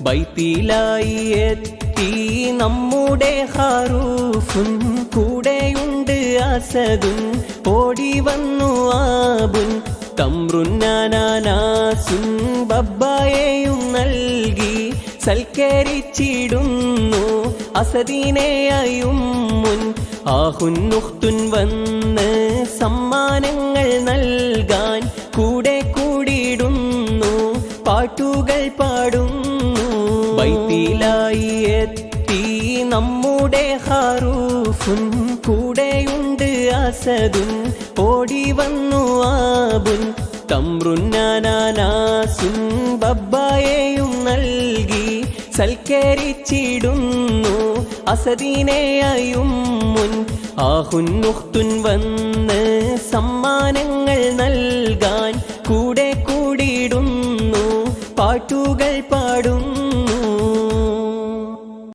ബൈത്തിലായി എത്തി. നമ്മുടെ ഹറൂഫും കൂടെയുണ്ട് അസദും. ഓടി വന്നു ആബുൻ. തമ്രുന്നാനാസുൻ ബബ്ബായെയും നൽകി. സൽക്കരിച്ചിടുന്നു അസദീനെയായും മുൻ. ആഹുന്നുഹ്തുൻ വന്ന് സമ്മാനങ്ങൾ നൽകാൻ കൂടെ കൂടിയിടുന്നു. പാട്ടുകൾ പാടുന്നു ബൈത്തിലായി എത്തി നമ്മുടെ ഹാറൂഫുൻ കൂടെയുണ്ട് അസദുൻ. ഓടി വന്നു ആബുൻ. തമ്രുന്നാനാസും ബബ്ബായെയും നൽകി സൽക്കരിച്ചിടുന്നു അസദീനെയും മുൻ. ആഹുന്നുഹ്തുൻ വന്ന് സമ്മാനങ്ങൾ നൽകാൻ കൂടെ കൂടിയിടുന്നു. പാട്ടുകൾ പാടുന്നു